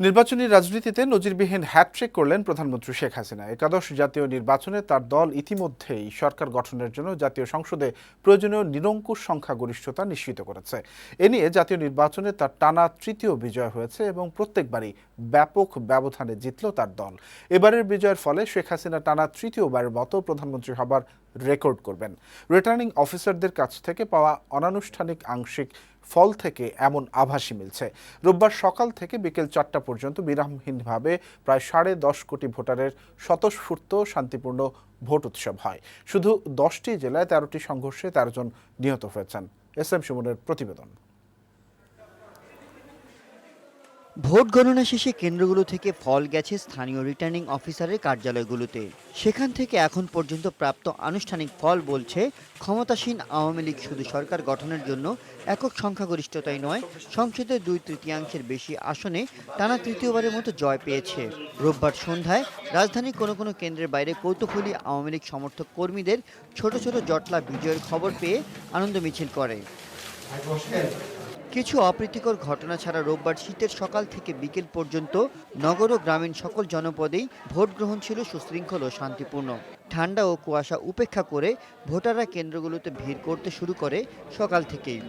নির্বাচনী রাজনীতিতে নজিরবিহীন হ্যাটট্রিক করলেন প্রধানমন্ত্রী শেখ হাসিনা। একাদশ জাতীয় নির্বাচনে তার দল ইতিমধ্যেই সরকার গঠনের জন্য জাতীয় সংসদে প্রয়োজনীয় নিরঙ্কুশ সংখ্যাগরিষ্ঠতা নিশ্চিত করেছে। এ নিয়ে জাতীয় নির্বাচনে তার টানা তৃতীয় বিজয় হয়েছে এবং প্রত্যেকবারই ব্যাপক ব্যবধানে জিতল তার দল। এবারের বিজয়ের ফলে শেখ হাসিনা টানা তৃতীয়বারের মতো প্রধানমন্ত্রী হবার রেকর্ড করবেন। রিটার্নিং অফিসারদের কাছ থেকে পাওয়া অনানুষ্ঠানিক আংশিক ফল থেকে এমন আভাসই মিলছে। রোববার সকাল থেকে বিকেল চারটা পর্যন্ত বিরামহীনভাবে প্রায় সাড়ে দশ কোটি ভোটারের স্বতঃস্ফূর্ত শান্তিপূর্ণ ভোট উৎসব হয়। শুধু দশটি জেলায় তেরোটি সংঘর্ষে তেরো জন নিহত হয়েছেন। এস এম সুমনের প্রতিবেদন। ভোট গণনা শেষে কেন্দ্রগুলো থেকে ফল গেছে স্থানীয় রিটার্নিং অফিসারের কার্যালয়গুলোতে। সেখান থেকে এখন পর্যন্ত প্রাপ্ত আনুষ্ঠানিক ফল বলছে, ক্ষমতাসীন আওয়ামী লীগ শুধু সরকার গঠনের জন্য একক সংখ্যাগরিষ্ঠতাই নয়, সংসদের দুই তৃতীয়াংশের বেশি আসনে টানা তৃতীয়বারের মতো জয় পেয়েছে। রোববার সন্ধ্যায় রাজধানীর কোনো কোনো কেন্দ্রের বাইরে কৌতূহলী আওয়ামী লীগ সমর্থক কর্মীদের ছোট ছোট জটলা বিজয়ের খবর পেয়ে আনন্দ মিছিল করে। কিছু অপ্রীতিকর ঘটনা ছাড়া রোববার শীতের সকাল থেকে বিকেল পর্যন্ত নগর ও গ্রামীণ সকল জনপদেই ভোট গ্রহণ ছিল সুশৃঙ্খল ও শান্তিপূর্ণ। ঠান্ডা ও কুয়াশা উপেক্ষা করে ভোটাররা কেন্দ্রগুলোতে ভিড় করতে শুরু করে সকাল থেকেই।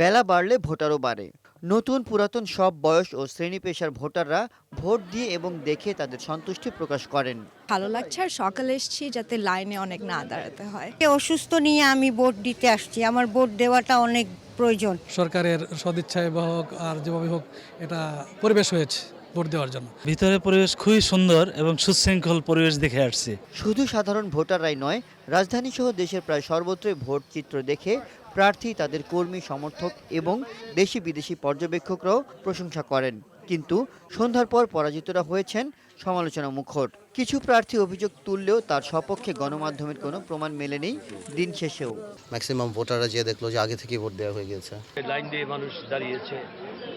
বেলা বাড়লে ভোটারও বাড়ে। নতুন পুরাতন সব বয়স ও শ্রেণি পেশার ভোটাররা ভোট দিয়ে এবং দেখে তাদের সন্তুষ্টি প্রকাশ করেন। ভালো লাগছে আর সকালে এসেছি যাতে লাইনে অনেক না দাঁড়াতে হয়। অসুস্থ নিয়ে আমি ভোট দিতে আসছি। আমার ভোট দেওয়াটা অনেক প্রয়োজন। সরকারের সদিচ্ছায় হোক আর যেভাবে হোক এটা পরিবেশ হয়েছে ভোট দেওয়ার জন্য। ভিতরে পরিবেশ খুবই সুন্দর এবং সুশৃঙ্খল পরিবেশ দেখে আসছি। শুধু সাধারণ ভোটাররাই নয় রাজধানী সহ দেশের প্রায় সর্বত্রই ভোট চিত্র দেখে প্রার্থী তাদের কর্মী সমর্থক এবং দেশি বিদেশি পর্যবেক্ষকরাও প্রশংসা করেন। কিন্তু সন্ধ্যার পর পরাজিতরা হয়েছেন সমালোচনা মুখর কিছু প্রার্থী অভিযোগ তুললেও তার সপক্ষে গণমাধ্যমের কোনো প্রমাণ মেলেনি দিন শেষেও। ম্যাক্সিমাম ভোটাররা যে দেখল যে আগে থেকেই ভোট দেওয়া হয়ে গেছে লাইন দিয়ে মানুষ দাঁড়িয়েছে।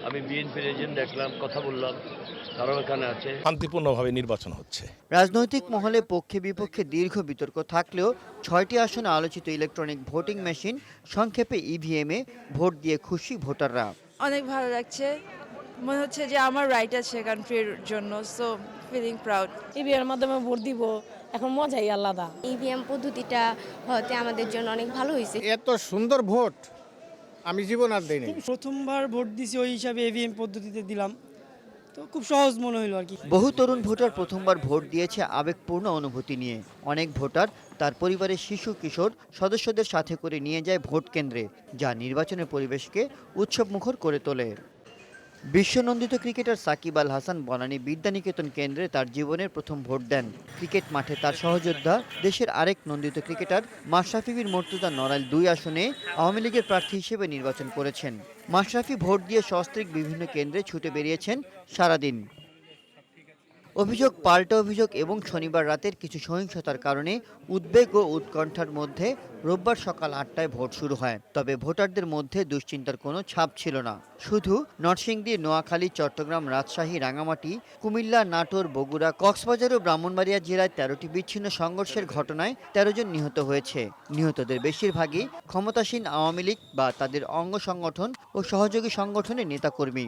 আমি বিএনপির এজেন্ট দেখলাম কথা বললাম তারাও এখানে আছে। শান্তিপূর্ণভাবে নির্বাচন হচ্ছে। রাজনৈতিক মহলে পক্ষে বিপক্ষে দীর্ঘ বিতর্ক থাকলেও ছয়টি আসনে আলোচিত ইলেকট্রনিক ভোটিং মেশিন সংক্ষেপে ইভিএমে ভোট দিয়ে খুশি ভোটাররা। অনেক ভালো লাগছে। মনে হচ্ছে যে আমার রাইট আছে কান্ট্রির জন্য। সো ফিলিং প্রাউড ইভিএমের মাধ্যমে ভোট দিব এখন মজাই আলাদা। ইভিএম পদ্ধতিটা হতে আমাদের জন্য অনেক ভালো হয়েছে। এত সুন্দর ভোট আমি জীবন আর দেইনি প্রথমবার ভোট দিছি ওই হিসাবে ইভিএম পদ্ধতিতে দিলাম তো খুব সহজ মনে হলো আর কি। বহু তরুণ ভোটার প্রথমবার ভোট দিয়েছে আবেগপূর্ণ অনুভূতি নিয়ে। অনেক ভোটার তার পরিবারের শিশু কিশোর সদস্যদের সাথে করে নিয়ে যায় ভোট কেন্দ্রে যা নির্বাচনের পরিবেশকে উৎসবমুখর করে তোলে। বিশ্বনন্দিত ক্রিকেটার সাকিব আল হাসান বনানী বিদ্যানিকেতন কেন্দ্রে তার জীবনের প্রথম ভোট দেন। ক্রিকেট মাঠে তার সহযোদ্ধা, দেশের আরেক নন্দিত ক্রিকেটার মাশরাফিবির মর্তুদা নড়াইল দুই আসনে আওয়ামী লীগের প্রার্থী হিসেবে নির্বাচন করেছেন। মাশরাফি ভোট দিয়ে সস্ত্রীক বিভিন্ন কেন্দ্রে ছুটে বেরিয়েছেন সারাদিন। অভিযোগ, পাল্টা অভিযোগ এবং শনিবার রাতের কিছু সহিংসতার কারণে উদ্বেগ ও উৎকণ্ঠার মধ্যে রোববার সকাল আটটায় ভোট শুরু হয়। তবে ভোটারদের মধ্যে দুশ্চিন্তার কোনো ছাপ ছিল না। শুধু নরসিংদী, নোয়াখালী, চট্টগ্রাম, রাজশাহী রাঙামাটি কুমিল্লা, নাটোর, বগুড়া, কক্সবাজার ও ব্রাহ্মণবাড়িয়া জেলায় তেরোটি বিচ্ছিন্ন সংঘর্ষের ঘটনায় তেরো জন নিহত হয়েছে। নিহতদের বেশিরভাগই ক্ষমতাসীন আওয়ামী লীগ বা তাদের অঙ্গ সংগঠন ও সহযোগী সংগঠনের নেতাকর্মী।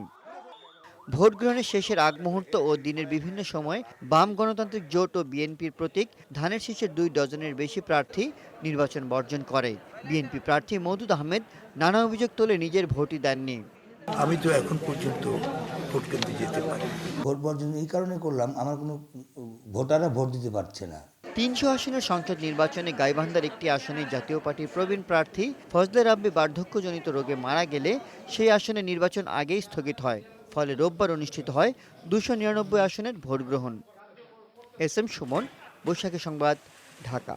ভোট গ্রহণের শেষের আগ মুহূর্ত ও দিনের বিভিন্ন সময় বাম গণতান্ত্রিক জোট ও বিএনপির প্রতীক ধানের শীষের দুই ডজনের বেশি প্রার্থী নির্বাচন বর্জন করে। বিএনপি প্রার্থী মওদুদ আহমেদ নানা অভিযোগ তোলে নিজের ভোটই দেননি। আমি তো এখন পর্যন্ত ভোট কেন্দ্রে যেতে পারি ভোট বর্জন এই কারণে করলাম আমার কোনো ভোটাররা ভোট দিতে পারছে না। তিনশো আসনের সংসদ নির্বাচনে গাইবান্ধার একটি আসনে জাতীয় পার্টির প্রবীণ প্রার্থী ফজলে রাব্বি বার্ধক্যজনিত রোগে মারা গেলে সেই আসনে নির্বাচন আগেই স্থগিত হয়। ফলে রোববার অনুষ্ঠিত হয় দুশো নিরানব্বই আসনের ভোট গ্রহণ এস এম সুমন, বৈশাখী সংবাদ, ঢাকা।